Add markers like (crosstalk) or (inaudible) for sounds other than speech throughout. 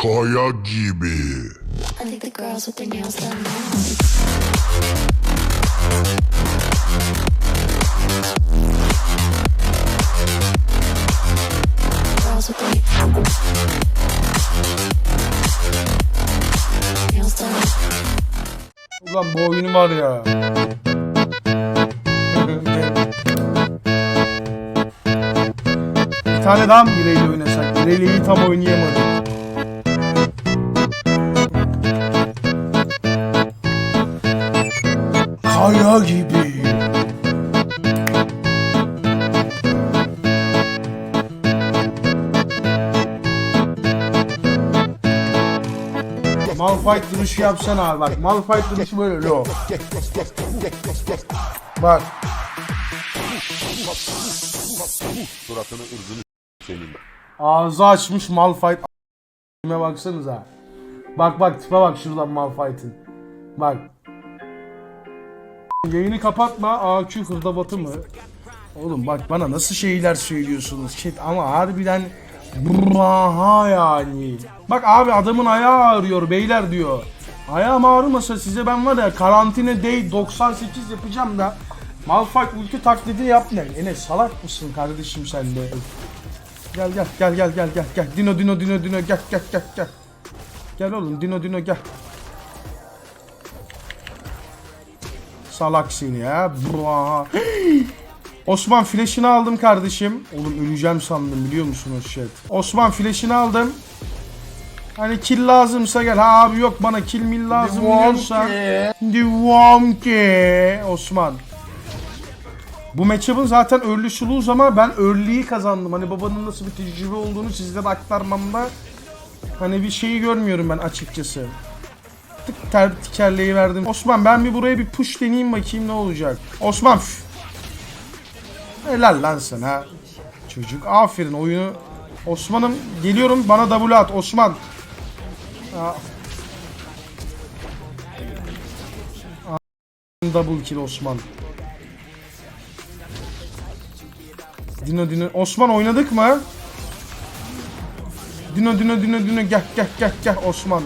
Kaya gibi. I think the girls with their nails done now. Girls with their nails done. Ulan bu oyun var ya. Bir tane daha mı İreyle oynasak? İreyle'yi tam oynayamadım. Malphite duruşu yapsana abi bak. Malphite duruşu böyle lo. Bak. Suratını ırzını senin. Ağzı açmış Malphite. A**ime baksanıza. Bak bak tipe bak şuradan Malphite'in. Bak. Yayını kapatma. AQ hırdavatı mı? Oğlum bak bana nasıl şeyler söylüyorsunuz shit ama harbiden Braha yani. Bak abi adamın ayağı ağrıyor beyler diyor. Ayağım ağrımasa size ben var ya karantina day 98 yapacağım da Malphite ulti taklidi yap ne? Enes salak mısın kardeşim sen de? Gel gel gel gel gel gel gel. Dino Dino Dino Dino gel gel gel gel. Gel oğlum Dino Dino gel. Salak seni ya. Bra. Osman flash'ını aldım kardeşim. Oğlum öleceğim sandım biliyor musun o shit. Osman flash'ını aldım. Hani kill lazımsa gel. Ha abi yok bana kill mill lazım diyorsa. Devam ki. Osman. Bu matchup'ın zaten early suluz ama ben early'yi kazandım. Hani babanın nasıl bir tecrübe olduğunu sizlere aktarmamda hani bir şeyi görmüyorum ben açıkçası. Tık ter tikerleyi verdim. Osman ben bir buraya bir push deneyeyim bakayım ne olacak. Osman Helal lan sana. Çocuk aferin oyunu. Osman'ım geliyorum bana W at Osman. Aa. Aa, Double kill Osman. Dino Dino. Osman oynadık mı? Dino Dino Dino Dino gel gel gel gel Osman.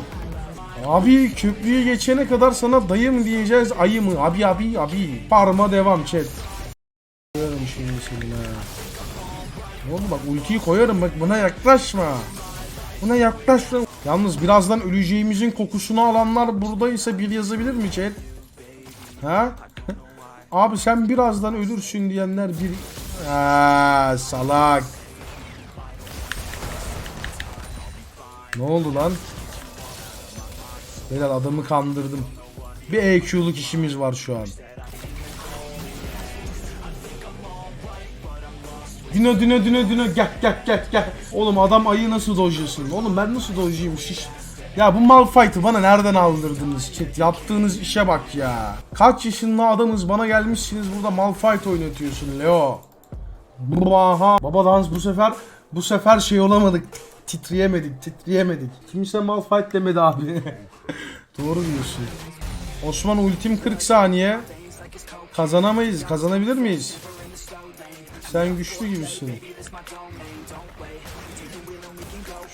Abi köprüyü geçene kadar sana dayı mı diyeceğiz ayı mı? Abi abi abi. Parma devam chat. Koyarım şimdi. Oğlum bak ultiyi koyarım bak buna yaklaşma. Buna yaklaşma. Yalnız birazdan öleceğimizin kokusunu alanlar buradaysa bir yazabilir mi chat? Ha? (laughs) Abi sen birazdan ölürsün diyenler bir... Aa, salak. Ne oldu lan? Beyler adamı kandırdım. Bir EQ'luk işimiz var şu an. Dino dino dino dino gel gel gel gel. Oğlum adam ayı nasıl dojluyorsun? Oğlum ben nasıl dojluyum şiş. Ya bu Malphite'ı bana nereden aldırdınız chat? Yaptığınız işe bak ya. Kaç yaşında adamız bana gelmişsiniz burada Malphite oynatıyorsun Leo. Baha. Baba dans bu sefer bu sefer şey olamadık. Titreyemedik, titreyemedik. Kimse Malphite demedi abi. (laughs) Doğru diyorsun. Osman ultim 40 saniye. Kazanamayız. Kazanabilir miyiz? Sen güçlü gibisin.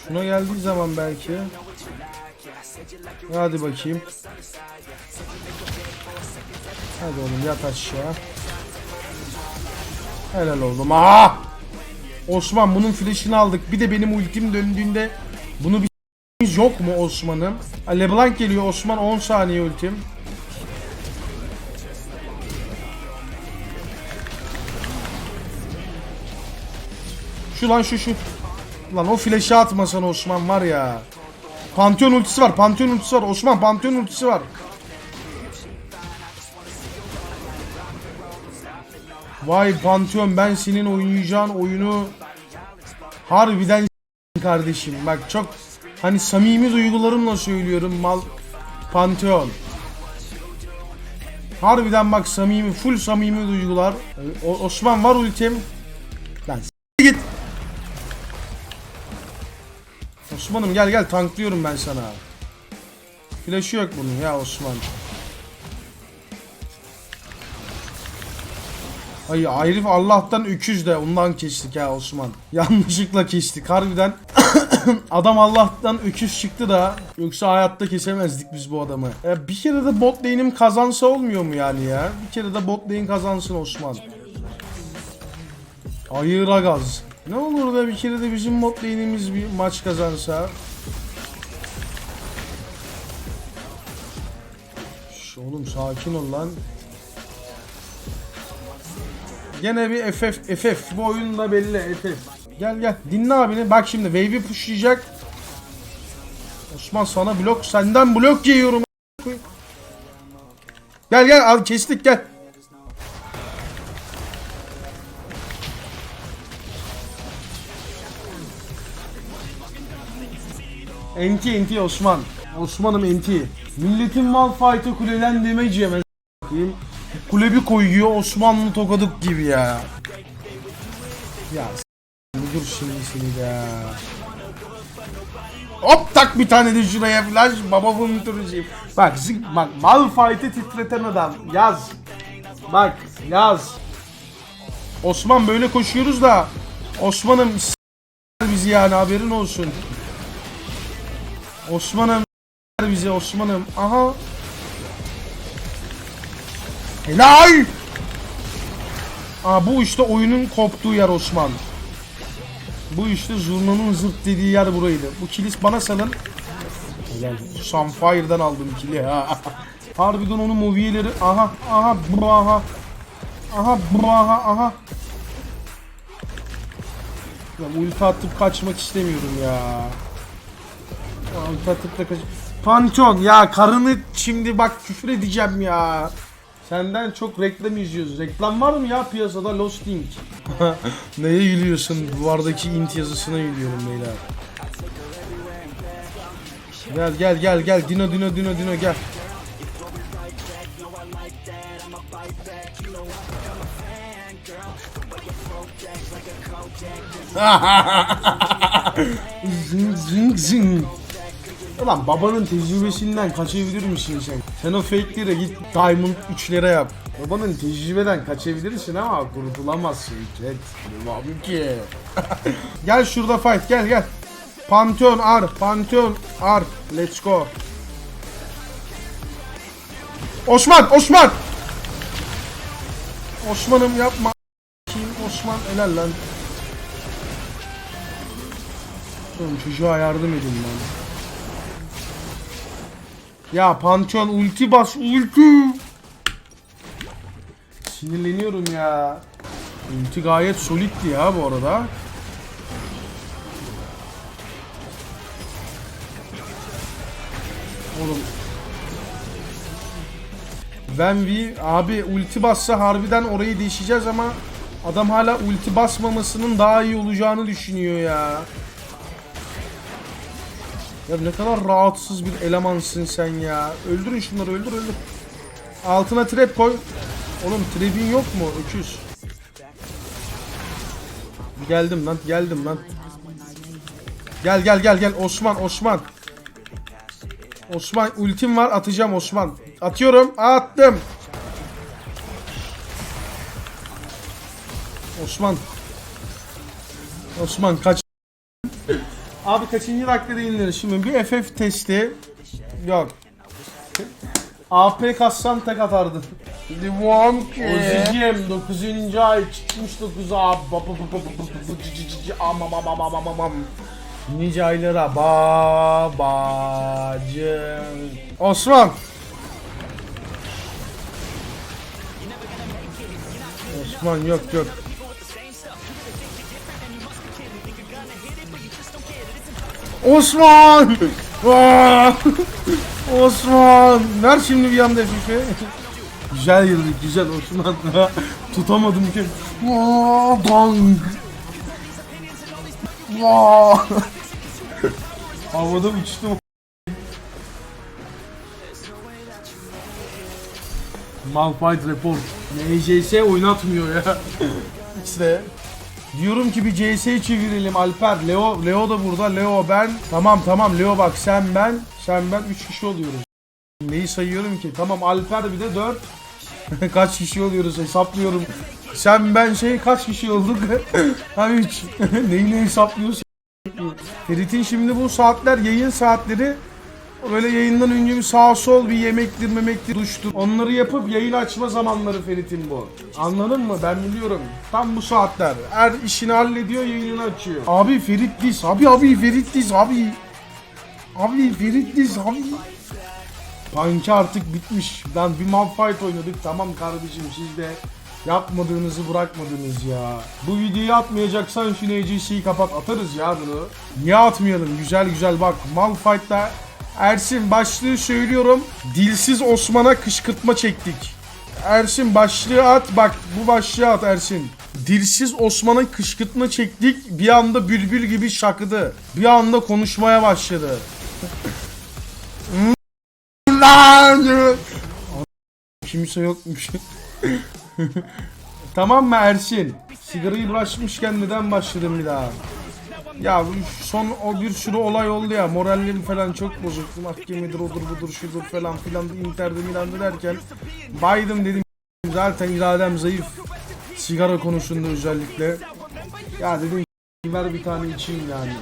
Şuna geldiği zaman belki. Hadi bakayım. Hadi oğlum yat aşağı. Helal oğlum. Aha! Osman bunun flash'ını aldık. Bir de benim ultim döndüğünde bunu bir yok mu Osman'ın? Ha, LeBlanc geliyor Osman 10 saniye ultim. Şu lan şu şu. Lan o flash'ı atmasan Osman var ya. Pantheon ultisi var. Pantheon ultisi var. Osman Pantheon ultisi var. Vay Pantheon ben senin oynayacağın oyunu harbiden kardeşim. Bak çok hani samimi duygularımla söylüyorum mal Pantheon. Harbiden bak samimi full samimi duygular. O- Osman var ultim. Osman'ım gel gel tanklıyorum ben sana. Flash'ı yok bunun ya Osman. Ay herif Allah'tan öküz de ondan kestik ya Osman. (laughs) Yanlışlıkla kestik harbiden. (coughs) Adam Allah'tan öküz çıktı da yoksa hayatta kesemezdik biz bu adamı. Ya bir kere de bot lane'im kazansa olmuyor mu yani ya? Bir kere de bot lane kazansın Osman. Ayıra gaz. Ne olur da bir kere de bizim bot lane'imiz bir maç kazansa. Şş, oğlum sakin ol lan. Gene bir FF FF bu oyunda belli FF. Gel gel dinle abini bak şimdi wave'i pushlayacak. Osman sana blok senden blok yiyorum. Gel gel al kestik gel. Enti enti Osman. Osman'ım enti. Milletin Malphite'ı kuleden yemez. Bakayım. Kule bir koyuyor Osmanlı tokadık gibi ya. Ya dur şimdi seni de. Hop tak bir tane de şuraya flash baba duracağım. Bak zik bak Malphite'ı titreten adam yaz. Bak yaz. Osman böyle koşuyoruz da Osman'ım bizi yani haberin olsun. Osman'ım bizi Osman'ım. Aha. Helal. Aa, bu işte oyunun koptuğu yer Osman. Bu işte zurnanın zırt dediği yer buraydı. Bu kilis bana salın. Helal. Sunfire'dan aldım kili ha. Harbiden onun moviyeleri. Aha aha bu aha. Aha bu aha aha. Ya ulti atıp kaçmak istemiyorum ya. Pantheon ya karını şimdi bak küfür edeceğim ya. Senden çok reklam izliyoruz. Reklam var mı ya piyasada Lost Ink? (laughs) Neye gülüyorsun? Duvardaki int yazısına gülüyorum beyler. Gel gel gel gel Dino Dino Dino Dino gel. (laughs) zing zing zing. Ulan babanın tecrübesinden kaçabilir misin sen? Sen o fake'lere git Diamond 3'lere yap. Babanın tecrübeden kaçabilirsin ama kurtulamazsın. Ket. Bilmem ki. (laughs) gel şurada fight gel gel. Pantheon R, Pantheon R. Let's go. Osman, Osman. Osman'ım yapma. Kim Osman helal lan. Oğlum çocuğa yardım edin lan. Ya Pantheon ulti bas ulti. Sinirleniyorum ya. Ulti gayet soliddi ya bu arada. Oğlum. Ben bir abi ulti bassa harbiden orayı değişeceğiz ama adam hala ulti basmamasının daha iyi olacağını düşünüyor ya. Ya ne kadar rahatsız bir elemansın sen ya. Öldürün şunları öldür öldür. Altına trap koy. Oğlum trap'in yok mu öküz? Geldim lan geldim lan. Gel gel gel gel Osman Osman. Osman ultim var atacağım Osman. Atıyorum attım. Osman. Osman kaç. Abi kaçıncı dakikada inilir? Şimdi bir FF testi. Yok. AP kassan tek atardın. Limon ki. Ozicim 9. ay çıkmış 9'a. Amam amam amam amam. Nice aylara babacım. Osman. Osman yok yok. Osman! Osman! Ver şimdi bir anda fifi. güzel girdik güzel Osman. (laughs) Tutamadım ki. Aa, Bang! (laughs) Havada uçtum. Malphite report. NJS oynatmıyor ya. (laughs) işte. Diyorum ki bir CS çevirelim Alper. Leo Leo da burada. Leo ben. Tamam tamam Leo bak sen ben. Sen ben 3 kişi oluyoruz. Neyi sayıyorum ki? Tamam Alper bir de 4. (laughs) kaç kişi oluyoruz hesaplıyorum. Sen ben şey kaç kişi olduk? (laughs) ha 3. (laughs) Neyi ne hesaplıyorsun? Ferit'in şimdi bu saatler yayın saatleri böyle yayından önce bir sağ sol bir yemektir memektir duştur. Onları yapıp yayın açma zamanları Ferit'in bu. Anladın mı? Ben biliyorum. Tam bu saatler. Her işini hallediyor yayınını açıyor. Abi Ferit diz. Abi abi Ferit diz abi. Abi Ferit diz abi. Panki artık bitmiş. Lan bir Malphite oynadık. Tamam kardeşim siz de yapmadığınızı bırakmadınız ya. Bu videoyu atmayacaksan şu NCC'yi kapat atarız ya bunu. Niye atmayalım? Güzel güzel bak Malphite'da Ersin başlığı söylüyorum. Dilsiz Osman'a kışkırtma çektik. Ersin başlığı at bak bu başlığı at Ersin. Dilsiz Osman'a kışkırtma çektik. Bir anda bülbül gibi şakıdı. Bir anda konuşmaya başladı. Kimse yokmuş. (laughs) tamam mı Ersin? Sigarayı bırakmışken neden başladın bir daha? Ya son o bir sürü olay oldu ya morallerim falan çok bozuktu mahkemedir odur budur şudur falan filan interde milanda derken baydım dedim zaten iradem zayıf. Sigara konusunda özellikle. Ya dedim ver bir tane içeyim yani